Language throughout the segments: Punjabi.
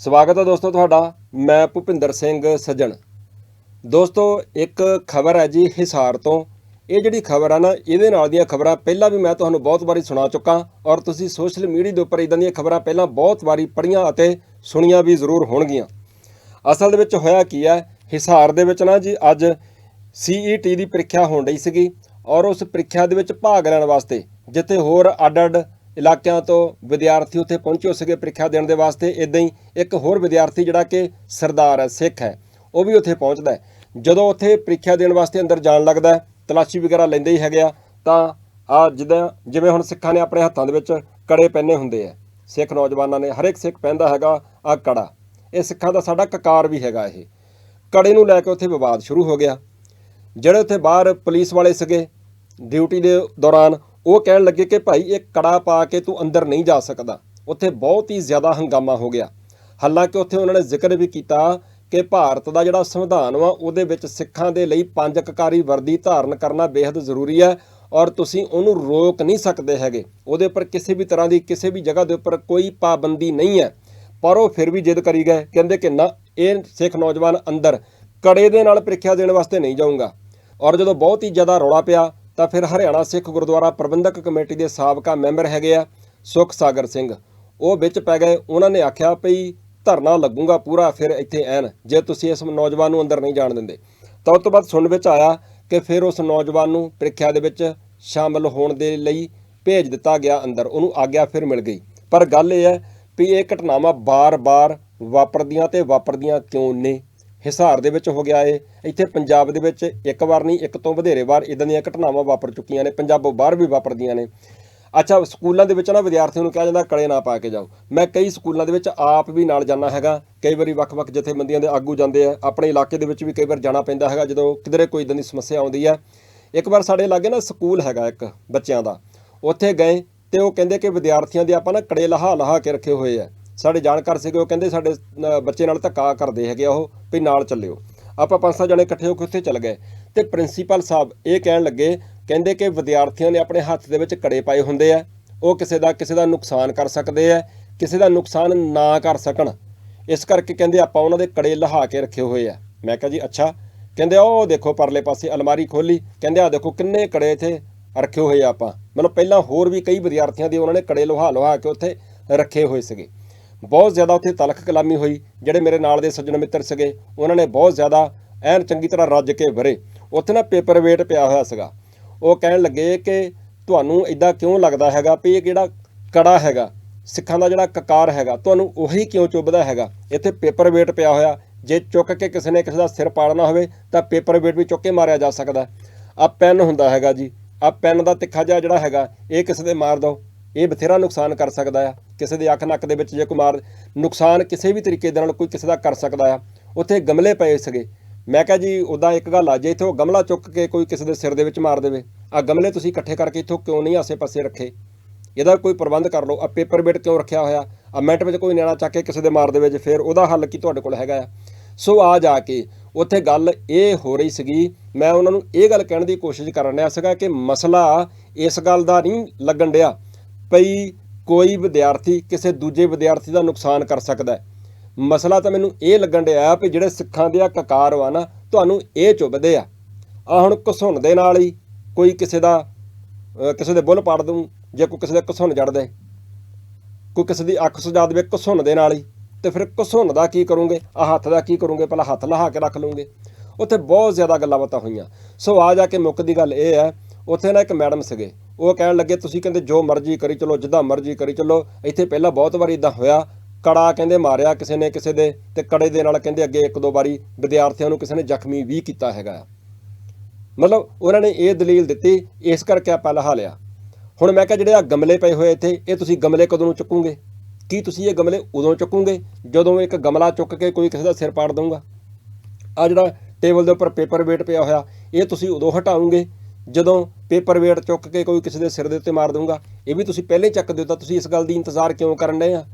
ਸਵਾਗਤ ਹੈ ਦੋਸਤੋ ਤੁਹਾਡਾ, ਮੈਂ ਭੁਪਿੰਦਰ ਸਿੰਘ ਸੱਜਣ। ਦੋਸਤੋ, ਇੱਕ ਖਬਰ ਹੈ ਜੀ ਹਿਸਾਰ ਤੋਂ। ਇਹ ਜਿਹੜੀ ਖਬਰ ਆ ਨਾ, ਇਹਦੇ ਨਾਲ ਦੀਆਂ ਖਬਰਾਂ ਪਹਿਲਾਂ ਵੀ ਮੈਂ ਤੁਹਾਨੂੰ ਬਹੁਤ ਵਾਰੀ ਸੁਣਾ ਚੁੱਕਾ ਔਰ ਤੁਸੀਂ ਸੋਸ਼ਲ ਮੀਡੀਆ ਦੇ ਉੱਪਰ ਇਦਾਂ ਦੀਆਂ ਖਬਰਾਂ ਪਹਿਲਾਂ ਬਹੁਤ ਵਾਰੀ ਪੜ੍ਹੀਆਂ ਅਤੇ ਸੁਣੀਆਂ ਵੀ ਜ਼ਰੂਰ ਹੋਣਗੀਆਂ। ਅਸਲ ਦੇ ਵਿੱਚ ਹੋਇਆ ਕੀ ਹੈ, ਹਿਸਾਰ ਦੇ ਵਿੱਚ ਨਾ ਜੀ ਅੱਜ ਸੀਈਟੀ ਦੀ ਪ੍ਰੀਖਿਆ ਹੋਣ ਰਹੀ ਸੀਗੀ ਔਰ ਉਸ ਪ੍ਰੀਖਿਆ ਦੇ ਵਿੱਚ ਭਾਗ ਲੈਣ ਵਾਸਤੇ ਜਿੱਥੇ ਹੋਰ ਅੱਡ-ਅੱਡ ਇਲਾਕਿਆਂ ਤੋਂ ਵਿਦਿਆਰਥੀ ਉੱਥੇ ਪਹੁੰਚੇ ਸੀਗੇ ਪ੍ਰੀਖਿਆ ਦੇਣ ਦੇ ਵਾਸਤੇ। ਇਦਾਂ ਹੀ ਇੱਕ ਹੋਰ ਵਿਦਿਆਰਥੀ ਜਿਹੜਾ ਕਿ ਸਰਦਾਰ ਹੈ, ਸਿੱਖ ਹੈ, ਉਹ ਵੀ ਉੱਥੇ ਪਹੁੰਚਦਾ ਹੈ। ਜਦੋਂ ਉੱਥੇ ਪ੍ਰੀਖਿਆ ਦੇਣ ਵਾਸਤੇ ਅੰਦਰ ਜਾਣ ਲੱਗਦਾ ਤਲਾਸ਼ੀ ਵਗੈਰਾ ਲੈਂਦੇ ਹੀ ਹੈਗੇ ਆ, ਤਾਂ ਆ ਜਿੱਦਾਂ ਜਿਵੇਂ ਹੁਣ ਸਿੱਖਾਂ ਨੇ ਆਪਣੇ ਹੱਥਾਂ ਦੇ ਵਿੱਚ ਕੜੇ ਪਹਿਨੇ ਹੁੰਦੇ ਆ। ਸਿੱਖ ਨੌਜਵਾਨਾਂ ਨੇ ਹਰ ਇੱਕ ਸਿੱਖ ਪਹਿਨਦਾ ਹੈਗਾ ਆ ਕੜਾ। ਇਹ ਸਿੱਖਾਂ ਦਾ ਸਾਡਾ ਕਕਾਰ ਵੀ ਹੈਗਾ ਇਹ। ਕੜੇ ਨੂੰ ਲੈ ਕੇ ਉੱਥੇ ਵਿਵਾਦ ਸ਼ੁਰੂ ਹੋ ਗਿਆ। ਜਿਹੜੇ ਉੱਥੇ ਬਾਹਰ ਪੁਲਿਸ ਵਾਲੇ ਸੀਗੇ, ਡਿਊਟੀ ਦੇ ਦੌਰਾਨ ਉਹ ਕਹਿਣ ਲੱਗੇ ਕਿ ਭਾਈ, ਇਹ ਕੜਾ ਪਾ ਕੇ ਤੂੰ ਅੰਦਰ ਨਹੀਂ ਜਾ ਸਕਦਾ। ਉੱਥੇ ਬਹੁਤ ਹੀ ਜ਼ਿਆਦਾ ਹੰਗਾਮਾ ਹੋ ਗਿਆ। ਹਾਲਾਂਕਿ ਉੱਥੇ ਉਹਨਾਂ ਨੇ ਜ਼ਿਕਰ ਵੀ ਕੀਤਾ ਕਿ ਭਾਰਤ ਦਾ ਜਿਹੜਾ ਸੰਵਿਧਾਨ ਵਾ, ਉਹਦੇ ਵਿੱਚ ਸਿੱਖਾਂ ਦੇ ਲਈ ਪੰਜ ਕਕਾਰੀ ਵਰਦੀ ਧਾਰਨ ਕਰਨਾ ਬੇहद ਜ਼ਰੂਰੀ ਹੈ ਔਰ ਤੁਸੀਂ ਉਹਨੂੰ ਰੋਕ ਨਹੀਂ ਸਕਦੇ ਹੈਗੇ। ਉਹਦੇ ਉੱਪਰ ਕਿਸੇ ਵੀ ਤਰ੍ਹਾਂ ਦੀ, ਕਿਸੇ ਵੀ ਜਗ੍ਹਾ ਦੇ ਉੱਪਰ ਕੋਈ ਪਾਬੰਦੀ ਨਹੀਂ ਹੈ। ਪਰ ਉਹ ਫਿਰ ਵੀ ਜਿੱਦ ਕਰੀ ਗਏ। ਕਹਿੰਦੇ ਕਿ ਨਾ, ਇਹ ਸਿੱਖ ਨੌਜਵਾਨ ਅੰਦਰ ਕੜੇ ਦੇ ਨਾਲ ਪ੍ਰੀਖਿਆ ਦੇਣ ਵਾਸਤੇ ਨਹੀਂ ਜਾਊਂਗਾ। ਔਰ ਜਦੋਂ ਬਹੁਤ ਹੀ ਜ਼ਿਆਦਾ ਰੌਲਾ ਪਿਆ ਤਾਂ ਫਿਰ ਹਰਿਆਣਾ ਸਿੱਖ ਗੁਰਦੁਆਰਾ ਪ੍ਰਬੰਧਕ ਕਮੇਟੀ ਦੇ ਸਾਬਕਾ ਮੈਂਬਰ ਹੈਗੇ ਆ ਸੁਖ ਸਾਗਰ ਸਿੰਘ। ਉਹ ਵਿੱਚ ਪੈ ਗਏ। ਉਹਨਾਂ ਨੇ ਆਖਿਆ ਭਈ ਧਰਨਾ ਲੱਗੂਗਾ ਪੂਰਾ, ਫਿਰ ਇੱਥੇ ਐਨ। ਜੇ ਤੁਸੀਂ ਇਸ ਨੌਜਵਾਨ ਨੂੰ ਅੰਦਰ ਨਹੀਂ ਜਾਣ ਦਿੰਦੇ। ਤਾਂ ਉਸ ਤੋਂ ਬਾਅਦ ਸੁਣ ਵਿੱਚ ਆਇਆ ਕਿ ਫਿਰ ਉਸ ਨੌਜਵਾਨ ਨੂੰ ਪ੍ਰੀਖਿਆ ਦੇ ਵਿੱਚ ਸ਼ਾਮਲ ਹੋਣ ਦੇ ਲਈ ਭੇਜ ਦਿੱਤਾ ਗਿਆ ਅੰਦਰ। ਉਹਨੂੰ ਆਗਿਆ ਫਿਰ ਮਿਲ ਗਈ। ਪਰ ਗੱਲ ਇਹ ਹੈ ਵੀ ਇਹ ਘਟਨਾਵਾਂ ਬਾਰ-ਬਾਰ ਵਾਪਰਦੀਆਂ ਤੇ ਵਾਪਰਦੀਆਂ ਕਿਉਂ ਨੇ? ਹਿਸਾਰ ਦੇ ਵਿੱਚ ਹੋ ਗਿਆ ਏ। ਇੱਥੇ ਪੰਜਾਬ ਦੇ ਵਿੱਚ ਇੱਕ ਵਾਰ ਨਹੀਂ, ਇੱਕ ਤੋਂ ਵਧੇਰੇ ਵਾਰ ਇਦਾਂ ਦੀਆਂ ਘਟਨਾਵਾਂ ਵਾਪਰ ਚੁੱਕੀਆਂ ਨੇ, ਪੰਜਾਬੋਂ ਬਾਹਰ ਵੀ ਵਾਪਰਦੀਆਂ ਨੇ। ਅੱਛਾ, ਸਕੂਲਾਂ ਦੇ ਵਿੱਚ ਨਾ ਵਿਦਿਆਰਥੀਆਂ ਨੂੰ ਕਿਹਾ ਜਾਂਦਾ ਕੜੇ ਨਾ ਪਾ ਕੇ ਜਾਓ। ਮੈਂ ਕਈ ਸਕੂਲਾਂ ਦੇ ਵਿੱਚ ਆਪ ਵੀ ਨਾਲ ਜਾਣਾ ਹੈਗਾ। ਕਈ ਵਾਰੀ ਵੱਖ-ਵੱਖ ਜਥੇਬੰਦੀਆਂ ਦੇ ਆਗੂ ਜਾਂਦੇ ਆ। ਆਪਣੇ ਇਲਾਕੇ ਦੇ ਵਿੱਚ ਵੀ ਕਈ ਵਾਰ ਜਾਣਾ ਪੈਂਦਾ ਹੈਗਾ, ਜਦੋਂ ਕਿਧਰੇ ਕੋਈ ਇਦਾਂ ਦੀ ਸਮੱਸਿਆ ਆਉਂਦੀ ਆ। ਇੱਕ ਵਾਰ ਸਾਡੇ ਲਾਗੇ ਨਾ ਸਕੂਲ ਹੈਗਾ ਇੱਕ, ਬੱਚਿਆਂ ਦਾ। ਉੱਥੇ ਗਏ ਤੇ ਉਹ ਕਹਿੰਦੇ ਕਿ ਵਿਦਿਆਰਥੀਆਂ ਦੇ ਆਪਾਂ ਨਾ ਕੜੇ ਲਹਾ ਲਹਾ ਕੇ ਰੱਖੇ ਹੋਏ ਆ। ਸਾਡੇ ਜਾਣਕਾਰ ਸੀਗੇ, ਉਹ ਕਹਿੰਦੇ ਸਾਡੇ ਬੱਚੇ ਨਾਲ ਧੱਕਾ ਕਰਦੇ ਹੈਗੇ ਆ ਉਹ, ਵੀ ਨਾਲ ਚੱਲਿਓ। ਆਪਾਂ ਪੰਜ ਸੱਤ ਜਣੇ ਇਕੱਠੇ ਹੋ ਕੇ ਉੱਥੇ ਚੱਲ ਗਏ। ਤੇ ਪ੍ਰਿੰਸੀਪਲ ਸਾਹਿਬ ਇਹ ਕਹਿਣ ਲੱਗੇ, ਕਹਿੰਦੇ ਕਿ ਵਿਦਿਆਰਥੀਆਂ ਨੇ ਆਪਣੇ ਹੱਥ ਦੇ ਵਿੱਚ ਕੜੇ ਪਾਏ ਹੁੰਦੇ ਆ, ਉਹ ਕਿਸੇ ਦਾ ਕਿਸੇ ਦਾ ਨੁਕਸਾਨ ਕਰ ਸਕਦੇ ਆ, ਕਿਸੇ ਦਾ ਨੁਕਸਾਨ ਨਾ ਕਰ ਸਕਣ। ਇਸ ਕਰਕੇ ਕਹਿੰਦੇ ਆਪਾਂ ਉਹਨਾਂ ਦੇ ਕੜੇ ਲਹਾ ਕੇ ਰੱਖੇ ਹੋਏ ਆ। ਮੈਂ ਕਿਹਾ ਜੀ, ਅੱਛਾ। ਕਹਿੰਦੇ ਉਹ ਦੇਖੋ, ਪਰਲੇ ਪਾਸੇ ਅਲਮਾਰੀ ਖੋਲੀ। ਕਹਿੰਦੇ ਆ ਦੇਖੋ, ਕਿੰਨੇ ਕੜੇ ਇੱਥੇ ਰੱਖੇ ਹੋਏ ਆ ਆਪਾਂ। ਮਤਲਬ ਪਹਿਲਾਂ ਹੋਰ ਵੀ ਕਈ ਵਿਦਿਆਰਥੀਆਂ ਦੇ ਉਹਨਾਂ ਨੇ ਕੜੇ ਲੋਹਾ ਲੋਹਾ ਕੇ ਉੱਥੇ ਰੱਖੇ ਹੋਏ ਸੀਗੇ। ਬਹੁਤ ਜ਼ਿਆਦਾ ਉੱਥੇ ਤਲਖ ਕਲਾਮੀ ਹੋਈ, ਜਿਹੜੇ ਮੇਰੇ ਨਾਲ ਦੇ ਸੱਜਣ ਮਿੱਤਰ ਸੀਗੇ, ਉਹਨਾਂ ਨੇ ਬਹੁਤ ਜ਼ਿਆਦਾ ਐਨ ਚੰਗੀ ਤਰ੍ਹਾਂ ਰੱਜ ਕੇ ਵਰੇ। ਉੱਥੇ ਨਾ ਪੇਪਰ ਵੇਟ ਪਿਆ ਹੋਇਆ ਸੀਗਾ। ਉਹ ਕਹਿਣ ਲੱਗੇ ਕਿ ਤੁਹਾਨੂੰ ਇਦਾਂ ਕਿਉਂ ਲੱਗਦਾ ਹੈਗਾ ਵੀ ਇਹ ਜਿਹੜਾ ਕੜਾ ਹੈਗਾ? ਸਿੱਖਾਂ ਦਾ ਜਿਹੜਾ ਕਕਾਰ ਹੈਗਾ, ਤੁਹਾਨੂੰ ਉਹੀ ਕਿਉਂ ਚੁੱਭਦਾ ਹੈਗਾ? ਇੱਥੇ ਪੇਪਰ ਵੇਟ ਪਿਆ ਹੋਇਆ। ਜੇ ਚੁੱਕ ਕੇ ਕਿਸੇ ਨੇ ਕਿਸੇ ਦਾ ਸਿਰ ਪਾੜਨਾ ਹੋਵੇ, ਤਾਂ ਪੇਪਰ ਵੇਟ ਵੀ ਚੁੱਕ ਕੇ ਮਾਰਿਆ ਜਾ ਸਕਦਾ। ਆ ਪੈਨ ਹੁੰਦਾ ਹੈਗਾ ਜੀ। ਆ ਪੈਨ ਦਾ ਤਿੱਖਾ ਜਿਹਾ ਜਿਹੜਾ ਹੈਗਾ, ਇਹ ਕਿਸੇ ਦੇ ਮਾਰ ਦੋ ਇਹ ਬਥੇਰਾ ਨੁਕਸਾਨ ਕਰ ਸਕਦਾ ਆ। ਕਿਸੇ ਦੇ ਅੱਖ ਨੱਕ ਦੇ ਵਿੱਚ ਜੇ ਕੋਈ ਮਾਰ ਨੁਕਸਾਨ ਕਿਸੇ ਵੀ ਤਰੀਕੇ ਦੇ ਨਾਲ ਕੋਈ ਕਿਸੇ ਦਾ ਕਰ ਸਕਦਾ ਆ। ਉੱਥੇ ਗਮਲੇ ਪਏ ਸੀਗੇ। ਮੈਂ ਕਿਹਾ ਜੀ ਉਦਾਂ ਇੱਕ ਗੱਲ ਆ, ਜੇ ਇੱਥੋਂ ਗਮਲਾ ਚੁੱਕ ਕੇ ਕੋਈ ਕਿਸੇ ਦੇ ਸਿਰ ਦੇ ਵਿੱਚ ਮਾਰ ਦੇਵੇ ਆ ਗਮਲੇ ਤੁਸੀਂ ਇਕੱਠੇ ਕਰਕੇ ਇੱਥੋਂ ਕਿਉਂ ਨਹੀਂ ਆਸੇ-ਪਾਸੇ ਰੱਖੇ? ਇਹਦਾ ਕੋਈ ਪ੍ਰਬੰਧ ਕਰ ਲਓ। ਆ ਪੇਪਰ ਵੇਟ ਕਿਉਂ ਰੱਖਿਆ ਹੋਇਆ? ਆ ਮਿੰਟ ਵਿੱਚ ਕੋਈ ਨਿਆਣਾ ਚੱਕ ਕੇ ਕਿਸੇ ਦੇ ਮਾਰ ਦੇਵੇ ਜੇ ਫਿਰ ਉਹਦਾ ਹੱਲ ਕੀ ਤੁਹਾਡੇ ਕੋਲ ਹੈਗਾ ਆ? ਸੋ ਆ ਜਾ ਕੇ ਉੱਥੇ ਗੱਲ ਇਹ ਹੋ ਰਹੀ ਸੀਗੀ। ਮੈਂ ਉਹਨਾਂ ਨੂੰ ਇਹ ਗੱਲ ਕਹਿਣ ਦੀ ਕੋਸ਼ਿਸ਼ ਕਰ ਰਿਹਾ ਸੀਗਾ ਕਿ ਮਸਲਾ ਇਸ ਗੱਲ ਦਾ ਨਹੀਂ ਲੱਗਣ ਡਿਆ। ਪਈ ਕੋਈ ਵਿਦਿਆਰਥੀ ਕਿਸੇ ਦੂਜੇ ਵਿਦਿਆਰਥੀ ਦਾ ਨੁਕਸਾਨ ਕਰ ਸਕਦਾ ਹੈ। ਮਸਲਾ ਤਾਂ ਮੈਨੂੰ ਇਹ ਲੱਗਣ ਡਿਆ ਵੀ ਜਿਹੜੇ ਸਿੱਖਾਂ ਦੇ ਆ ਕਕਾਰ ਵਾ ਨਾ, ਤੁਹਾਨੂੰ ਇਹ ਚੁੱਭਦੇ ਆ। ਆ ਹੁਣ ਘਸੁਣ ਦੇ ਨਾਲ ਹੀ ਕੋਈ ਕਿਸੇ ਦਾ ਕਿਸੇ ਦੇ ਬੁੱਲ ਪਾੜ ਦੂੰ ਜੇ ਕੋਈ ਕਿਸੇ ਦੇ ਘਸੁਣ ਜੜ ਦੇ। ਕੋਈ ਕਿਸੇ ਦੀ ਅੱਖ ਸੁਜਾ ਦੇਵੇ ਘਸੁਣ ਦੇ ਨਾਲ ਹੀ। ਤੇ ਫਿਰ ਘਸੁਣ ਦਾ ਕੀ ਕਰੋਗੇ? ਆ ਹੱਥ ਦਾ ਕੀ ਕਰੋਗੇ? ਪਹਿਲਾਂ ਹੱਥ ਲਹਾ ਕੇ ਰੱਖ ਲਓਗੇ। ਉੱਥੇ ਬਹੁਤ ਜ਼ਿਆਦਾ ਗੱਲਾਂ ਬਾਤਾਂ ਹੋਈਆਂ। ਸੋ ਆ ਜਾ ਕੇ ਮੁੱਕਦੀ ਗੱਲ ਇਹ ਹੈ, ਉੱਥੇ ਨਾ ਇੱਕ ਮੈਡਮ ਸੀਗੇ। ਉਹ ਕਹਿਣ ਲੱਗੇ, ਤੁਸੀਂ ਕਹਿੰਦੇ ਜੋ ਮਰਜ਼ੀ ਕਰੀ ਚਲੋ, ਜਿੱਦਾਂ ਮਰਜ਼ੀ ਕਰੀ ਚਲੋ। ਇੱਥੇ ਪਹਿਲਾਂ ਬਹੁਤ ਵਾਰੀ ਇਦਾਂ ਹੋਇਆ। ਕੜਾ ਕਹਿੰਦੇ ਮਾਰਿਆ ਕਿਸੇ ਨੇ ਕਿਸੇ ਦੇ ਤੇ ਕੜੇ ਦੇ ਨਾਲ ਕਹਿੰਦੇ ਅੱਗੇ ਇੱਕ ਦੋ ਵਾਰੀ ਵਿਦਿਆਰਥੀਆਂ ਨੂੰ ਕਿਸੇ ਨੇ ਜ਼ਖਮੀ ਵੀ ਕੀਤਾ ਹੈਗਾ। ਮਤਲਬ ਉਹਨਾਂ ਨੇ ਇਹ ਦਲੀਲ ਦਿੱਤੀ, ਇਸ ਕਰਕੇ ਆਪਾਂ ਲਹਾ ਲਿਆ। ਹੁਣ ਮੈਂ ਕਿਹਾ ਜਿਹੜੇ ਆ ਗਮਲੇ ਪਏ ਹੋਏ ਇੱਥੇ, ਇਹ ਤੁਸੀਂ ਗਮਲੇ ਕਦੋਂ ਨੂੰ ਚੁੱਕੋਗੇ? ਕੀ ਤੁਸੀਂ ਇਹ ਗਮਲੇ ਉਦੋਂ ਚੁੱਕੋਗੇ, ਜਦੋਂ ਇੱਕ ਗਮਲਾ ਚੁੱਕ ਕੇ ਕੋਈ ਕਿਸੇ ਦਾ ਸਿਰ ਪਾੜ ਦਊਗਾ? ਆ ਜਿਹੜਾ ਟੇਬਲ ਦੇ ਉੱਪਰ ਪੇਪਰ ਵੇਟ ਪਿਆ ਹੋਇਆ, ਇਹ ਤੁਸੀਂ ਉਦੋਂ ਹਟਾਓਗੇ ਜਦੋਂ ਪੇਪਰ ਵੇਟ ਚੁੱਕ ਕੇ ਕੋਈ ਕਿਸੇ ਦੇ ਸਿਰ ਦੇ ਉੱਤੇ ਮਾਰ ਦੂੰਗਾ ਇਹ ਵੀ ਤੁਸੀਂ ਪਹਿਲੇ ਚੱਕ ਦਿਓ ਤਾਂ ਤੁਸੀਂ ਇਸ ਗੱਲ ਦੀ ਇੰਤਜ਼ਾਰ ਕਿਉਂ ਕਰਨ ਡਏ ਆ?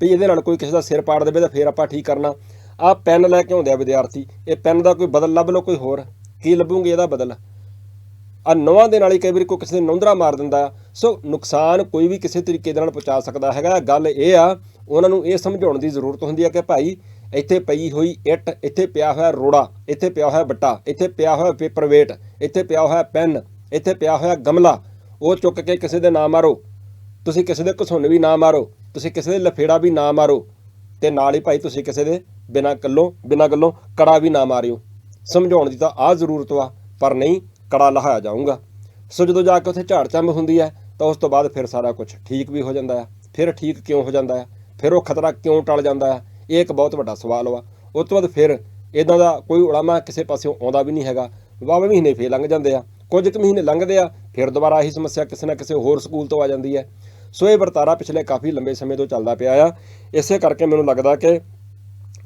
ਵੀ ਇਹਦੇ ਨਾਲ ਕੋਈ ਕਿਸੇ ਦਾ ਸਿਰ ਪਾੜ ਦੇਵੇ ਤਾਂ ਫੇਰ ਆਪਾਂ ਠੀਕ ਕਰਨਾ। ਆ ਪੈਨ ਲੈ ਕੇ ਆਉਂਦੇ ਆ ਵਿਦਿਆਰਥੀ, ਇਹ ਪੈਨ ਦਾ ਕੋਈ ਬਦਲ ਲੱਭ ਲਓ ਕੋਈ ਹੋਰ? ਕੀ ਲੱਭੂਗੇ ਇਹਦਾ ਬਦਲ? ਆ ਨਵਾਂ ਦੇ ਨਾਲ ਹੀ ਕਈ ਵਾਰੀ ਕੋਈ ਕਿਸੇ ਨੂੰ ਨੌਂਦਰਾ ਮਾਰ ਦਿੰਦਾ। ਆ ਸੋ ਨੁਕਸਾਨ ਕੋਈ ਵੀ ਕਿਸੇ ਤਰੀਕੇ ਦੇ ਨਾਲ ਪਹੁੰਚਾ ਸਕਦਾ ਹੈਗਾ। ਗੱਲ ਇਹ ਆ, ਉਹਨਾਂ ਨੂੰ ਇਹ ਸਮਝਾਉਣ ਦੀ ਜ਼ਰੂਰਤ ਹੁੰਦੀ ਹੈ ਕਿ ਭਾਈ ਇੱਥੇ ਪਈ ਹੋਈ ਇੱਟ, ਇੱਥੇ ਪਿਆ ਹੋਇਆ ਰੋੜਾ, ਇੱਥੇ ਪਿਆ ਹੋਇਆ ਬੱਟਾ, ਇੱਥੇ ਪਿਆ ਹੋਇਆ ਪੇਪਰ ਵੇਟ ਇੱਥੇ ਪਿਆ ਹੋਇਆ ਪੈਨ ਇੱਥੇ ਪਿਆ ਹੋਇਆ ਗਮਲਾ। ਉਹ ਚੁੱਕ ਕੇ ਕਿਸੇ ਦੇ ਨਾ ਮਾਰੋ। ਤੁਸੀਂ ਕਿਸੇ ਦੇ ਘਸੁੰਨ ਵੀ ਨਾ ਮਾਰੋ, ਤੁਸੀਂ ਕਿਸੇ ਦੇ ਲਫੇੜਾ ਵੀ ਨਾ ਮਾਰੋ ਤੇ ਨਾਲ ਹੀ ਭਾਈ ਤੁਸੀਂ ਕਿਸੇ ਦੇ ਬਿਨਾਂ ਕੱਲੋਂ, ਬਿਨਾਂ ਗੱਲੋਂ ਕੜਾ ਵੀ ਨਾ ਮਾਰਿਓ। ਸਮਝਾਉਣ ਦੀ ਤਾਂ ਆ ਜ਼ਰੂਰਤ ਵਾ, ਪਰ ਨਹੀਂ, ਕੜਾ ਲਹਾਇਆ ਜਾਊਗਾ। ਸੋ ਜਦੋਂ ਜਾ ਕੇ ਉੱਥੇ ਝਾੜ ਚੰਬ ਹੁੰਦੀ ਹੈ, ਤਾਂ ਉਸ ਤੋਂ ਬਾਅਦ ਫਿਰ ਸਾਰਾ ਕੁਝ ਠੀਕ ਵੀ ਹੋ ਜਾਂਦਾ ਹੈ। ਫਿਰ ਠੀਕ ਕਿਉਂ ਹੋ ਜਾਂਦਾ ਹੈ? ਫਿਰ ਉਹ ਖਤਰਾ ਕਿਉਂ ਟਲ ਜਾਂਦਾ ਹੈ? ਇਹ ਇੱਕ ਬਹੁਤ ਵੱਡਾ ਸਵਾਲ ਵਾ। ਉਸ ਤੋਂ ਬਾਅਦ ਫਿਰ ਇਦਾਂ ਦਾ ਕੋਈ ਉਲਾਮਾ ਕਿਸੇ ਪਾਸਿਓਂ ਆਉਂਦਾ ਵੀ ਨਹੀਂ ਹੈਗਾ। ਵਾਵੇ ਮਹੀਨੇ ਫੇਰ ਲੰਘ ਜਾਂਦੇ ਆ। ਕੁਝ ਕੁ ਮਹੀਨੇ ਲੰਘਦੇ ਆ, ਫਿਰ ਦੁਬਾਰਾ ਇਹੀ ਸਮੱਸਿਆ ਕਿਸੇ ਨਾ ਕਿਸੇ ਹੋਰ ਸਕੂਲ ਤੋਂ ਆ ਜਾਂਦੀ ਹੈ। ਸੋ ਇਹ ਵਰਤਾਰਾ ਪਿਛਲੇ ਕਾਫੀ ਲੰਬੇ ਸਮੇਂ ਤੋਂ ਚੱਲਦਾ ਪਿਆ ਆ। ਇਸੇ ਕਰਕੇ ਮੈਨੂੰ ਲੱਗਦਾ ਕਿ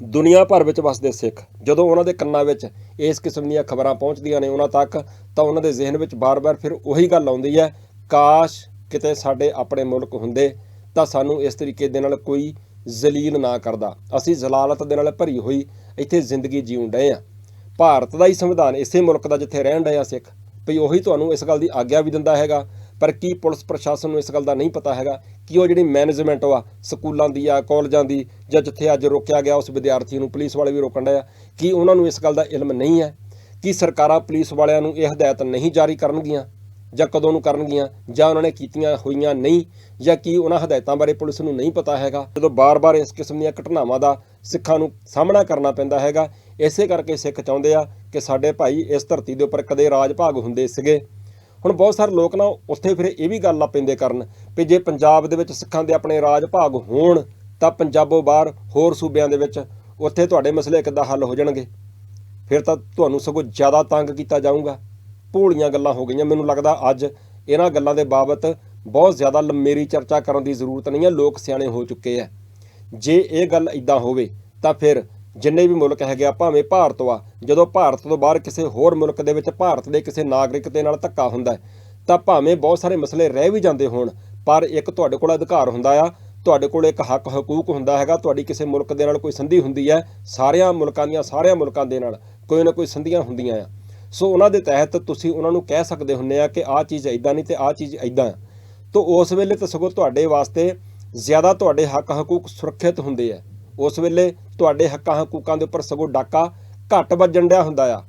ਦੁਨੀਆ ਭਰ ਵਿੱਚ ਵਸਦੇ ਸਿੱਖ, ਜਦੋਂ ਉਹਨਾਂ ਦੇ ਕੰਨਾਂ ਵਿੱਚ ਇਸ ਕਿਸਮ ਦੀਆਂ ਖਬਰਾਂ ਪਹੁੰਚਦੀਆਂ ਨੇ ਉਹਨਾਂ ਤੱਕ, ਤਾਂ ਉਹਨਾਂ ਦੇ ਜ਼ਿਹਨ ਵਿੱਚ ਬਾਰ-ਬਾਰ ਫਿਰ ਉਹੀ ਗੱਲ ਆਉਂਦੀ ਹੈ, ਕਾਸ਼ ਕਿਤੇ ਸਾਡੇ ਆਪਣੇ ਮੁਲਕ ਹੁੰਦੇ, ਤਾਂ ਸਾਨੂੰ ਇਸ ਤਰੀਕੇ ਦੇ ਨਾਲ ਕੋਈ ਜ਼ਲੀਲ ਨਾ ਕਰਦਾ। ਅਸੀਂ ਜ਼ਲਾਲਤ ਦੇ ਨਾਲ ਭਰੀ ਹੋਈ ਇੱਥੇ ਜ਼ਿੰਦਗੀ ਜੀਉਣ ਡਏ ਆ। ਭਾਰਤ ਦਾ ਹੀ ਸੰਵਿਧਾਨ ਇਸੇ ਮੁਲਕ ਦਾ ਜਿੱਥੇ ਰਹਿਣ ਡਏ ਆ ਸਿੱਖ। ਭਈ ਉਹੀ ਤੁਹਾਨੂੰ ਇਸ ਗੱਲ ਦੀ ਆਗਿਆ ਵੀ ਦਿੰਦਾ ਹੈਗਾ। ਪਰ ਕੀ ਪੁਲਿਸ ਪ੍ਰਸ਼ਾਸਨ ਨੂੰ ਇਸ ਗੱਲ ਦਾ ਨਹੀਂ ਪਤਾ ਹੈਗਾ? ਕਿ ਉਹ ਜਿਹੜੀ ਮੈਨੇਜਮੈਂਟ ਆ, ਸਕੂਲਾਂ ਦੀ ਆ, ਕਾਲਜਾਂ ਦੀ, ਜਾਂ ਜਿੱਥੇ ਅੱਜ ਰੋਕਿਆ ਗਿਆ ਉਸ ਵਿਦਿਆਰਥੀ ਨੂੰ ਪੁਲਿਸ ਵਾਲੇ ਵੀ ਰੋਕਣ ਡਏ ਆ, ਕੀ ਉਹਨਾਂ ਨੂੰ ਇਸ ਗੱਲ ਦਾ ਇਲਮ ਨਹੀਂ ਹੈ? ਕਿ ਸਰਕਾਰਾਂ ਪੁਲਿਸ ਵਾਲਿਆਂ ਨੂੰ ਇਹ ਹਦਾਇਤ ਨਹੀਂ ਜਾਰੀ ਕਰਨਗੀਆਂ? ਜਾਂ ਕਦੋਂ ਨੂੰ ਕਰਨਗੀਆਂ, ਜਾਂ ਉਹਨਾਂ ਨੇ ਕੀਤੀਆਂ ਹੋਈਆਂ ਨਹੀਂ, ਜਾਂ ਕੀ ਉਹਨਾਂ ਹਦਾਇਤਾਂ ਬਾਰੇ ਪੁਲਿਸ ਨੂੰ ਨਹੀਂ ਪਤਾ ਹੈਗਾ, ਜਦੋਂ ਬਾਰ-ਬਾਰ ਇਸ ਕਿਸਮ ਦੀਆਂ ਘਟਨਾਵਾਂ ਦਾ ਸਿੱਖਾਂ ਨੂੰ ਸਾਹਮਣਾ ਕਰਨਾ ਪੈਂਦਾ ਹੈਗਾ, ਇਸੇ ਕਰਕੇ ਸਿੱਖ ਚਾਹੁੰਦੇ ਆ ਕਿ ਸਾਡੇ ਭਾਈ ਇਸ ਧਰਤੀ ਦੇ ਉੱਪਰ ਕਦੇ ਰਾਜ ਭਾਗ ਹੁੰਦੇ ਸੀਗੇ। ਹੁਣ ਬਹੁਤ ਸਾਰੇ ਲੋਕ ਨਾ ਉੱਥੇ ਫਿਰ ਇਹ ਵੀ ਗੱਲ ਆ ਪੈਂਦੇ ਕਰਨ ਵੀ ਜੇ ਪੰਜਾਬ ਦੇ ਵਿੱਚ ਸਿੱਖਾਂ ਦੇ ਆਪਣੇ ਰਾਜ ਭਾਗ ਹੋਣ, ਤਾਂ ਪੰਜਾਬੋਂ ਬਾਹਰ ਹੋਰ ਸੂਬਿਆਂ ਦੇ ਵਿੱਚ ਉੱਥੇ ਤੁਹਾਡੇ ਮਸਲੇ ਕਿੱਦਾਂ ਹੱਲ ਹੋ ਜਾਣਗੇ? ਫਿਰ ਤਾਂ ਤੁਹਾਨੂੰ ਸਗੋਂ ਜ਼ਿਆਦਾ ਤੰਗ ਕੀਤਾ ਜਾਊਗਾ। ਭੋਲੀਆਂ ਗੱਲਾਂ ਹੋ ਗਈਆਂ। ਮੈਨੂੰ ਲੱਗਦਾ ਅੱਜ ਇਹਨਾਂ ਗੱਲਾਂ ਦੇ ਬਾਬਤ ਬਹੁਤ ਜ਼ਿਆਦਾ ਲੰਮੇਰੀ ਚਰਚਾ ਕਰਨ ਦੀ ਜ਼ਰੂਰਤ ਨਹੀਂ ਹੈ। ਲੋਕ ਸਿਆਣੇ ਹੋ ਚੁੱਕੇ ਆ ਜੇ ਇਹ ਗੱਲ ਇਦਾਂ ਹੋਵੇ, ਤਾਂ ਫਿਰ ਜਿੰਨੇ ਵੀ ਮੁਲਕ ਹੈਗੇ ਆ, ਭਾਵੇਂ ਭਾਰਤ ਆ ਜਦੋਂ ਭਾਰਤ ਤੋਂ ਬਾਹਰ ਕਿਸੇ ਹੋਰ ਮੁਲਕ ਦੇ ਵਿੱਚ ਭਾਰਤ ਦੇ ਕਿਸੇ ਨਾਗਰਿਕ ਦੇ ਨਾਲ ਧੱਕਾ ਹੁੰਦਾ ਤਾਂ ਭਾਵੇਂ ਬਹੁਤ ਸਾਰੇ ਮਸਲੇ ਰਹਿ ਵੀ ਜਾਂਦੇ ਹੋਣ, ਪਰ ਇੱਕ ਤੁਹਾਡੇ ਕੋਲ ਅਧਿਕਾਰ ਹੁੰਦਾ ਆ, ਤੁਹਾਡੇ ਕੋਲ ਇੱਕ ਹੱਕ ਹਕੂਕ ਹੁੰਦਾ ਹੈਗਾ, ਤੁਹਾਡੀ ਕਿਸੇ ਮੁਲਕ ਦੇ ਨਾਲ ਕੋਈ ਸੰਧੀ ਹੁੰਦੀ ਹੈ, ਸਾਰਿਆਂ ਮੁਲਕਾਂ ਦੀਆਂ ਸਾਰਿਆਂ ਮੁਲਕਾਂ ਦੇ ਨਾਲ ਕੋਈ ਨਾ ਕੋਈ ਸੰਧੀਆਂ ਹੁੰਦੀਆਂ ਆ। ਸੋ ਉਹਨਾਂ ਦੇ ਤਹਿਤ ਤੁਸੀਂ ਉਹਨਾਂ ਨੂੰ ਕਹਿ ਸਕਦੇ ਹੁੰਨੇ ਆ ਕਿ ਆਹ ਚੀਜ਼ ਇਦਾਂ ਨਹੀਂ ਤੇ ਆਹ ਚੀਜ਼ ਇਦਾਂ ਤਾਂ ਉਸ ਵੇਲੇ ਤਾਂ ਸਗੋਂ ਤੁਹਾਡੇ ਵਾਸਤੇ ਜ਼ਿਆਦਾ ਤੁਹਾਡੇ ਹੱਕ ਹਕੂਕ ਸੁਰੱਖਿਅਤ ਹੁੰਦੇ ਆ। ਉਸ ਵੇਲੇ ਤੁਹਾਡੇ ਹੱਕਾਂ ਹਕੂਕਾਂ ਦੇ ਉੱਪਰ ਸਗੋਂ ਡਾਕਾ ਘੱਟ ਵੱਜਣ ਡਿਆ ਹੁੰਦਾ ਆ।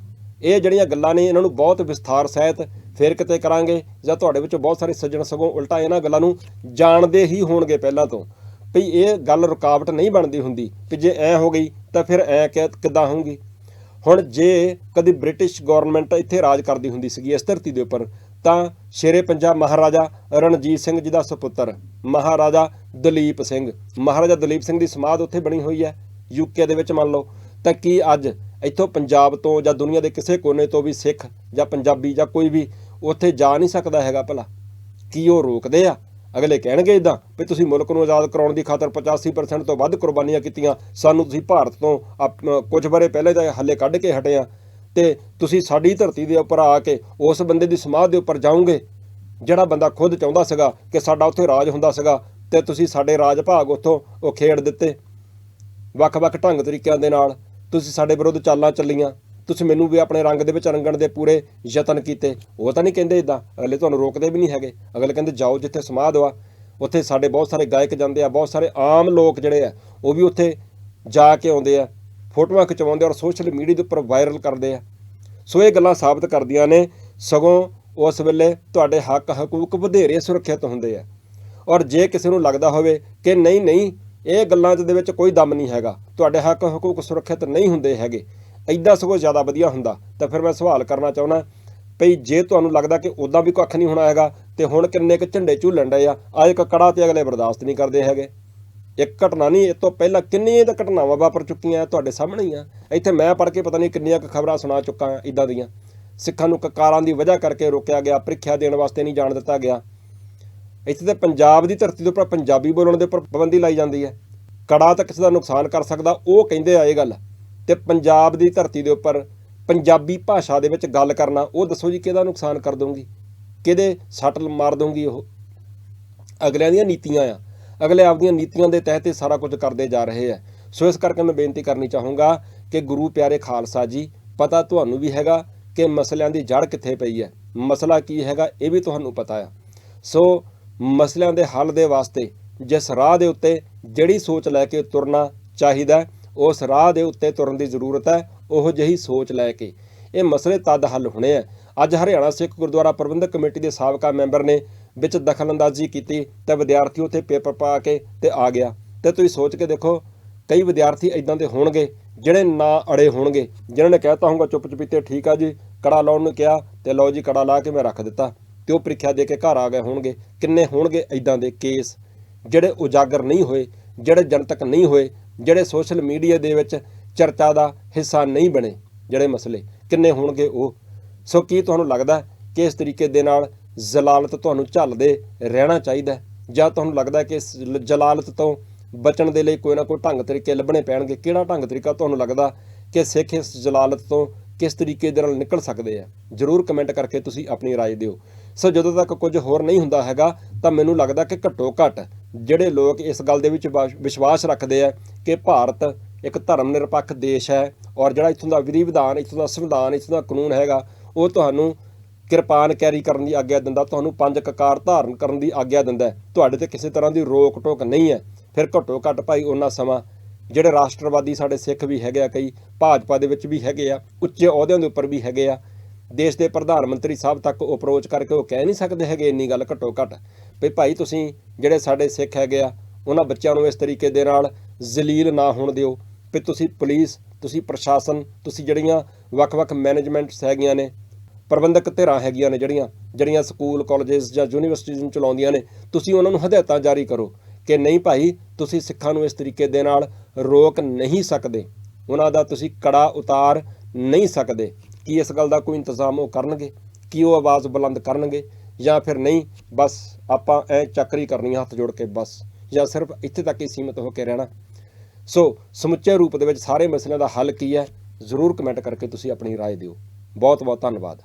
ਇਹ ਜਿਹੜੀਆਂ ਗੱਲਾਂ ਨੇ ਇਹਨਾਂ ਨੂੰ ਬਹੁਤ ਵਿਸਥਾਰ ਸਹਿਤ ਫੇਰ ਕਿਤੇ ਕਰਾਂਗੇ ਜਾਂ ਤੁਹਾਡੇ ਵਿੱਚੋਂ ਬਹੁਤ ਸਾਰੇ ਸੱਜਣ ਸਗੋਂ ਉਲਟਾ ਇਹਨਾਂ ਗੱਲਾਂ ਨੂੰ ਜਾਣਦੇ ਹੀ ਹੋਣਗੇ ਪਹਿਲਾਂ ਤੋਂ। ਵੀ ਇਹ ਗੱਲ ਰੁਕਾਵਟ ਨਹੀਂ ਬਣਦੀ ਹੁੰਦੀ ਕਿ ਜੇ ਐ ਹੋ ਗਈ ਤਾਂ ਫਿਰ ਐ ਕਿੱਦਾਂ ਹੋਊਗੀ? ਹੁਣ ਜੇ ਕਦੀ ਬ੍ਰਿਟਿਸ਼ ਗਵਰਨਮੈਂਟ ਇੱਥੇ ਰਾਜ ਕਰਦੀ ਹੁੰਦੀ ਸੀਗੀ ਇਸ ਧਰਤੀ ਦੇ ਉੱਪਰ, ਤਾਂ ਸ਼ੇਰੇ ਪੰਜਾਬ ਮਹਾਰਾਜਾ ਰਣਜੀਤ ਸਿੰਘ ਜੀ ਦਾ ਸੁਪੁੱਤਰ, ਮਹਾਰਾਜਾ ਦਲੀਪ ਸਿੰਘ। ਮਹਾਰਾਜਾ ਦਲੀਪ ਸਿੰਘ ਦੀ ਸਮਾਧ ਉੱਥੇ ਬਣੀ ਹੋਈ ਹੈ ਯੂਕੇ ਦੇ ਵਿੱਚ ਮੰਨ ਲਓ। ਤਾਂ ਕੀ ਅੱਜ ਇੱਥੋਂ ਪੰਜਾਬ ਤੋਂ ਜਾਂ ਦੁਨੀਆ ਦੇ ਕਿਸੇ ਕੋਨੇ ਤੋਂ ਵੀ ਸਿੱਖ ਜਾਂ ਪੰਜਾਬੀ ਜਾਂ ਕੋਈ ਵੀ ਉੱਥੇ ਜਾ ਨਹੀਂ ਸਕਦਾ ਹੈਗਾ ਭਲਾ? ਕੀ ਉਹ ਰੋਕਦੇ ਆ? ਅਗਲੇ ਕਹਿਣਗੇ ਇਦਾਂ ਵੀ ਤੁਸੀਂ ਮੁਲਕ ਨੂੰ ਆਜ਼ਾਦ ਕਰਾਉਣ ਦੀ ਖਾਤਰ 85% ਤੋਂ ਵੱਧ ਕੁਰਬਾਨੀਆਂ ਕੀਤੀਆਂ, ਸਾਨੂੰ ਤੁਸੀਂ ਭਾਰਤ ਤੋਂ ਆਪ- ਕੁਝ ਬਾਰੇ ਪਹਿਲੇ ਤਾਂ ਹੱਲੇ ਕੱਢ ਕੇ ਹਟਿਆ ਆ। ਤੇ ਤੁਸੀਂ ਸਾਡੀ ਧਰਤੀ ਦੇ ਉੱਪਰ ਆ ਕੇ ਉਸ ਬੰਦੇ ਦੀ ਸਮਾਧ ਦੇ ਉੱਪਰ ਜਾਓਗੇ, ਜਿਹੜਾ ਬੰਦਾ ਖੁਦ ਚਾਹੁੰਦਾ ਸੀਗਾ ਕਿ ਸਾਡਾ ਉੱਥੇ ਰਾਜ ਹੁੰਦਾ ਸੀਗਾ ਤੇ ਤੁਸੀਂ ਸਾਡੇ ਰਾਜ ਭਾਗ ਉੱਥੋਂ ਉਹ ਖੇਡ ਦਿੱਤੇ। ਵੱਖ-ਵੱਖ ਢੰਗ ਤਰੀਕਿਆਂ ਦੇ ਨਾਲ ਤੁਸੀਂ ਸਾਡੇ ਵਿਰੁੱਧ ਚਾਲਾਂ ਚੱਲੀਆਂ। ਤੁਸੀਂ ਮੈਨੂੰ ਵੀ ਆਪਣੇ ਰੰਗ ਦੇ ਵਿੱਚ ਰੰਗਣ ਦੇ ਪੂਰੇ ਯਤਨ ਕੀਤੇ। ਉਹ ਤਾਂ ਨਹੀਂ ਕਹਿੰਦੇ ਇਦਾਂ ਅਗਲੇ ਤੁਹਾਨੂੰ ਰੋਕਦੇ ਵੀ ਨਹੀਂ ਹੈਗੇ। ਅਗਲੇ ਕਹਿੰਦੇ, ਜਾਓ ਜਿੱਥੇ ਸਮਾਧ ਆ ਉੱਥੇ ਸਾਡੇ ਬਹੁਤ ਸਾਰੇ ਗਾਇਕ ਜਾਂਦੇ ਆ, ਬਹੁਤ ਸਾਰੇ ਆਮ ਲੋਕ ਜਿਹੜੇ ਆ, ਉਹ ਵੀ ਉੱਥੇ ਜਾ ਕੇ ਆਉਂਦੇ ਆ, ਫੋਟੋਆਂ ਖਿਚਵਾਉਂਦੇ ਔਰ ਸੋਸ਼ਲ ਮੀਡੀਆ ਦੇ ਉੱਪਰ ਵਾਇਰਲ ਕਰਦੇ ਆ। ਸੋ ਇਹ ਗੱਲਾਂ ਸਾਬਤ ਕਰਦੀਆਂ ਨੇ। ਸਗੋਂ ਉਸ ਵੇਲੇ ਤੁਹਾਡੇ ਹੱਕ, ਹਕੂਕ ਵਧੇਰੇ ਸੁਰੱਖਿਅਤ ਹੁੰਦੇ ਆ। ਔਰ ਜੇ ਕਿਸੇ ਨੂੰ ਲੱਗਦਾ ਹੋਵੇ ਕਿ ਨਹੀਂ ਨਹੀਂ, ਇਹ ਗੱਲਾਂ ਦੇ ਵਿੱਚ ਕੋਈ ਦਮ ਨਹੀਂ ਹੈਗਾ। ਤੁਹਾਡੇ ਹੱਕ, ਹਕੂਕ ਸੁਰੱਖਿਅਤ ਨਹੀਂ ਹੁੰਦੇ ਹੈਗੇ। ਐਦਾਂ ਸਗੋਂ ਜ਼ਿਆਦਾ ਵਧੀਆ ਹੁੰਦਾ, ਤਾਂ ਫਿਰ ਮੈਂ ਸਵਾਲ ਕਰਨਾ ਚਾਹੁੰਦਾ, ਭਈ ਜੇ ਤੁਹਾਨੂੰ ਲੱਗਦਾ ਕਿ ਉਦਾਂ ਵੀ ਕੱਖ ਨਹੀਂ ਹੋਣਾ ਹੈਗਾ, ਤੇ ਹੁਣ ਕਿੰਨੇ ਕੁ ਝੰਡੇ ਝੂਲਣ ਡਏ ਆ? ਆ ਇੱਕ ਕੜਾ ਤੇ ਅਗਲੇ ਬਰਦਾਸ਼ਤ ਨਹੀਂ ਕਰਦੇ ਹੈਗੇ। ਇੱਕ ਘਟਨਾ ਨਹੀਂ, ਇਹ ਤੋਂ ਪਹਿਲਾਂ ਕਿੰਨੀਆਂ ਤਾਂ ਘਟਨਾਵਾਂ ਵਾਪਰ ਚੁੱਕੀਆਂ ਤੁਹਾਡੇ ਸਾਹਮਣੇ ਹੀ ਆ? ਇੱਥੇ ਮੈਂ ਪੜ੍ਹ ਕੇ ਪਤਾ ਨਹੀਂ ਕਿੰਨੀਆਂ ਕੁ ਖਬਰਾਂ ਸੁਣਾ ਚੁੱਕਾ ਆ ਇਦਾਂ ਦੀਆਂ। ਸਿੱਖਾਂ ਨੂੰ ਕਕਾਰਾਂ ਦੀ ਵਜ੍ਹਾ ਕਰਕੇ ਰੋਕਿਆ ਗਿਆ, ਪ੍ਰੀਖਿਆ ਦੇਣ ਵਾਸਤੇ ਨਹੀਂ ਜਾਣ ਦਿੱਤਾ ਗਿਆ। ਇੱਥੇ ਤੇ ਪੰਜਾਬ ਦੀ ਧਰਤੀ ਦੇ ਉੱਪਰ ਪੰਜਾਬੀ ਬੋਲਣ ਦੇ ਉੱਪਰ ਪਾਬੰਦੀ ਲਾਈ ਜਾਂਦੀ ਹੈ। ਕੜਾ ਤਾਂ ਕਿਸੇ ਦਾ ਨੁਕਸਾਨ ਕਰ ਸਕਦਾ, ਉਹ ਕਹਿੰਦੇ ਆ ਇਹ ਗੱਲ। ਤੇ ਪੰਜਾਬ ਦੀ ਧਰਤੀ ਦੇ ਉੱਪਰ ਪੰਜਾਬੀ ਭਾਸ਼ਾ ਦੇ ਵਿੱਚ ਗੱਲ ਕਰਨਾ, ਉਹ ਦੱਸੋ ਜੀ ਕਿਹਦਾ ਨੁਕਸਾਨ ਕਰ ਦਊਗੀ? ਕਿਹਦੇ ਸੱਟ ਮਾਰ ਦਊਗੀ ਉਹ? ਅਗਲਿਆਂ ਦੀਆਂ ਨੀਤੀਆਂ ਆ। ਅਗਲੇ ਆਪਦੀਆਂ ਨੀਤੀਆਂ ਦੇ ਤਹਿਤ ਇਹ ਸਾਰਾ ਕੁਝ ਕਰਦੇ ਜਾ ਰਹੇ ਆ। ਸੋ ਇਸ ਕਰਕੇ ਮੈਂ ਬੇਨਤੀ ਕਰਨੀ ਚਾਹੂੰਗਾ ਕਿ ਗੁਰੂ ਪਿਆਰੇ ਖਾਲਸਾ ਜੀ, ਪਤਾ ਤੁਹਾਨੂੰ ਵੀ ਹੈਗਾ ਕਿ ਮਸਲਿਆਂ ਦੀ ਜੜ ਕਿੱਥੇ ਪਈ ਹੈ। ਮਸਲਾ ਕੀ ਹੈਗਾ ਇਹ ਵੀ ਤੁਹਾਨੂੰ ਪਤਾ ਆ। ਸੋ ਮਸਲਿਆਂ ਦੇ ਹੱਲ ਦੇ ਵਾਸਤੇ, ਜਿਸ ਰਾਹ ਦੇ ਉੱਤੇ ਜਿਹੜੀ ਸੋਚ ਲੈ ਕੇ ਤੁਰਨਾ ਚਾਹੀਦਾ ਉਸ ਰਾਹ ਦੇ ਉੱਤੇ ਤੁਰਨ ਦੀ ਜ਼ਰੂਰਤ ਹੈ, ਉਹ ਜਿਹੀ ਸੋਚ ਲੈ ਕੇ। ਇਹ ਮਸਲੇ ਤਦ ਹੱਲ ਹੋਣੇ ਆ। ਅੱਜ ਹਰਿਆਣਾ ਸਿੱਖ ਗੁਰਦੁਆਰਾ ਪ੍ਰਬੰਧਕ ਕਮੇਟੀ ਦੇ ਸਾਬਕਾ ਮੈਂਬਰ ਨੇ ਵਿੱਚ ਦਖਲਅੰਦਾਜ਼ੀ ਕੀਤੀ ਤੇ ਵਿਦਿਆਰਥੀ ਉੱਥੇ ਪੇਪਰ ਪਾ ਕੇ ਤੇ ਆ ਗਿਆ। ਤੇ ਤੁਸੀਂ ਸੋਚ ਕੇ ਦੇਖੋ, ਕਈ ਵਿਦਿਆਰਥੀ ਇਦਾਂ ਦੇ ਹੋਣਗੇ, ਜਿਹੜੇ ਨਾ ਅੜੇ ਹੋਣਗੇ। ਜਿਨ੍ਹਾਂ ਨੇ ਕਹਿਤਾ ਹੋਊਗਾ, ਚੁੱਪ ਚੁਪੀਤੇ ਠੀਕ ਆ ਜੀ, ਕੜਾ ਲਾਉਣ ਨੂੰ ਕਿਹਾ ਤੇ ਲਓ ਜੀ, ਕੜਾ ਲਾ ਕੇ ਮੈਂ ਰੱਖ ਦਿੱਤਾ। ਤੇ ਉਹ ਪ੍ਰੀਖਿਆ ਦੇ ਕੇ ਘਰ ਆ ਗਏ ਹੋਣਗੇ। ਕਿੰਨੇ ਹੋਣਗੇ ਇਦਾਂ ਦੇ ਕੇਸ, ਜਿਹੜੇ ਉਜਾਗਰ ਨਹੀਂ ਹੋਏ, ਜਿਹੜੇ ਜਨਤਕ ਨਹੀਂ ਹੋਏ ਜਿਹੜੇ ਸੋਸ਼ਲ ਮੀਡੀਆ ਦੇ ਵਿੱਚ ਚਰਚਾ ਦਾ ਹਿੱਸਾ ਨਹੀਂ ਬਣੇ ਜਿਹੜੇ ਮਸਲੇ ਕਿੰਨੇ ਹੋਣਗੇ ਉਹ ਸੋ ਕੀ ਤੁਹਾਨੂੰ ਲੱਗਦਾ ਹੈ ਕਿ ਇਸ ਤਰੀਕੇ ਦੇ ਨਾਲ ਜ਼ਲਾਲਤ ਤੁਹਾਨੂੰ ਝੱਲਦੇ ਰਹਿਣਾ ਚਾਹੀਦਾ ਹੈ? ਜਾਂ ਤੁਹਾਨੂੰ ਲੱਗਦਾ ਹੈ ਕਿ ਇਸ ਲ- ਜਲਾਲਤ ਤੋਂ ਬਚਣ ਦੇ ਲਈ ਕੋਈ ਨਾ ਕੋਈ ਢੰਗ ਤਰੀਕੇ ਲੱਭਣੇ ਪੈਣਗੇ ਕਿਹੜਾ ਢੰਗ ਤਰੀਕਾ ਤੁਹਾਨੂੰ ਲੱਗਦਾ ਕਿ ਸਿੱਖ ਇਸ ਜਲਾਲਤ ਤੋਂ ਕਿਸ ਤਰੀਕੇ ਦੇ ਨਾਲ ਨਿਕਲ ਸਕਦੇ ਆ ਜਰੂਰ ਕਮੈਂਟ ਕਰਕੇ ਤੁਸੀਂ ਆਪਣੀ رائے ਦਿਓ ਸੋ ਜਦੋਂ ਤੱਕ ਕੁਝ ਹੋਰ ਨਹੀਂ ਹੁੰਦਾ ਹੈਗਾ ਤਾਂ ਮੈਨੂੰ ਲੱਗਦਾ ਕਿ ਘੱਟੋ ਘੱਟ ਜਿਹੜੇ ਲੋਕ ਇਸ ਗੱਲ ਦੇ ਵਿੱਚ ਵਾਸ਼- ਵਿਸ਼ਵਾਸ ਰੱਖਦੇ ਆ ਕਿ ਭਾਰਤ ਇੱਕ ਧਰਮ ਨਿਰਪੱਖ ਦੇਸ਼ ਹੈ ਔਰ ਜਿਹੜਾ ਇੱਥੋਂ ਦਾ ਵਿਧੀ ਵਿਧਾਨ, ਇੱਥੋਂ ਦਾ ਸੰਵਿਧਾਨ, ਇੱਥੋਂ ਦਾ ਕਾਨੂੰਨ ਹੈਗਾ, ਉਹ ਤੁਹਾਨੂੰ ਕਿਰਪਾਨ ਕੈਰੀ ਕਰਨ ਦੀ ਆਗਿਆ ਦਿੰਦਾ, ਤੁਹਾਨੂੰ ਪੰਜ ਕਕਾਰ ਧਾਰਨ ਕਰਨ ਦੀ ਆਗਿਆ ਦਿੰਦਾ ਤੁਹਾਡੇ ਤੇ ਕਿਸੇ ਤਰ੍ਹਾਂ ਦੀ ਰੋਕ ਟੋਕ ਨਹੀਂ ਹੈ। ਫਿਰ ਘੱਟੋ ਘੱਟ ਭਾਈ ਉਹਨਾਂ ਸਮਾਂ ਜਿਹੜੇ ਰਾਸ਼ਟਰਵਾਦੀ ਸਾਡੇ ਸਿੱਖ ਵੀ ਹੈਗੇ ਆ, ਕਈ ਭਾਜਪਾ ਦੇ ਵਿੱਚ ਵੀ ਹੈਗੇ ਆ, ਉੱਚੇ ਅਹੁਦਿਆਂ ਦੇ ਉੱਪਰ ਵੀ ਹੈਗੇ ਆ ਦੇਸ਼ ਦੇ ਪ੍ਰਧਾਨ ਮੰਤਰੀ ਸਾਹਿਬ ਤੱਕ ਉਹ ਅਪਰੋਚ ਕਰਕੇ ਉਹ ਕਹਿ ਨਹੀਂ ਸਕਦੇ ਹੈਗੇ ਇੰਨੀ ਗੱਲ ਘੱਟੋ ਘੱਟ ਵੀ ਭਾਈ ਤੁਸੀਂ ਜਿਹੜੇ ਸਾਡੇ ਸਿੱਖ ਹੈਗੇ ਆ, ਉਹਨਾਂ ਬੱਚਿਆਂ ਨੂੰ ਇਸ ਤਰੀਕੇ ਦੇ ਨਾਲ ਜ਼ਲੀਲ ਨਾ ਹੋਣ ਦਿਓ ਵੀ ਤੁਸੀਂ ਪੁਲਿਸ, ਤੁਸੀਂ ਪ੍ਰਸ਼ਾਸਨ, ਤੁਸੀਂ ਜਿਹੜੀਆਂ ਵੱਖ-ਵੱਖ ਮੈਨੇਜਮੈਂਟਸ ਹੈਗੀਆਂ ਨੇ, ਪ੍ਰਬੰਧਕ ਧਿਰਾਂ ਹੈਗੀਆਂ ਨੇ ਜਿਹੜੀਆਂ ਜਿਹੜੀਆਂ ਸਕੂਲ, ਕਾਲਜਸ ਜਾਂ ਯੂਨੀਵਰਸਿਟੀਆਂ ਨੂੰ ਚਲਾਉਂਦੀਆਂ ਨੇ, ਤੁਸੀਂ ਉਹਨਾਂ ਨੂੰ ਹਦਾਇਤਾਂ ਜਾਰੀ ਕਰੋ ਕਿ ਨਹੀਂ ਭਾਈ, ਤੁਸੀਂ ਸਿੱਖਾਂ ਨੂੰ ਇਸ ਤਰੀਕੇ ਦੇ ਨਾਲ ਰੋਕ ਨਹੀਂ ਸਕਦੇ, ਉਹਨਾਂ ਦਾ ਤੁਸੀਂ ਕੜਾ ਉਤਾਰ ਨਹੀਂ ਸਕਦੇ। ਕੀ ਇਸ ਗੱਲ ਦਾ ਕੋਈ ਇੰਤਜ਼ਾਮ ਉਹ ਕਰਨਗੇ ਕੀ ਉਹ ਆਵਾਜ਼ ਬੁਲੰਦ ਕਰਨਗੇ ਜਾਂ ਫਿਰ ਨਹੀਂ ਬਸ ਆਪਾਂ ਐ ਚੱਕਰੀ ਕਰਨੀ ਆ ਹੱਥ ਜੋੜ ਕੇ ਬਸ ਜਾਂ ਸਿਰਫ ਇੱਥੇ ਤੱਕ ਹੀ ਸੀਮਿਤ ਹੋ ਕੇ ਰਹਿਣਾ ਸੋ ਸਮੁੱਚੇ ਰੂਪ ਦੇ ਵਿੱਚ ਸਾਰੇ ਮਸਲਿਆਂ ਦਾ ਹੱਲ ਕੀ ਹੈ ਜ਼ਰੂਰ ਕਮੈਂਟ ਕਰਕੇ ਤੁਸੀਂ ਆਪਣੀ رائے ਦਿਓ ਬਹੁਤ ਬਹੁਤ ਧੰਨਵਾਦ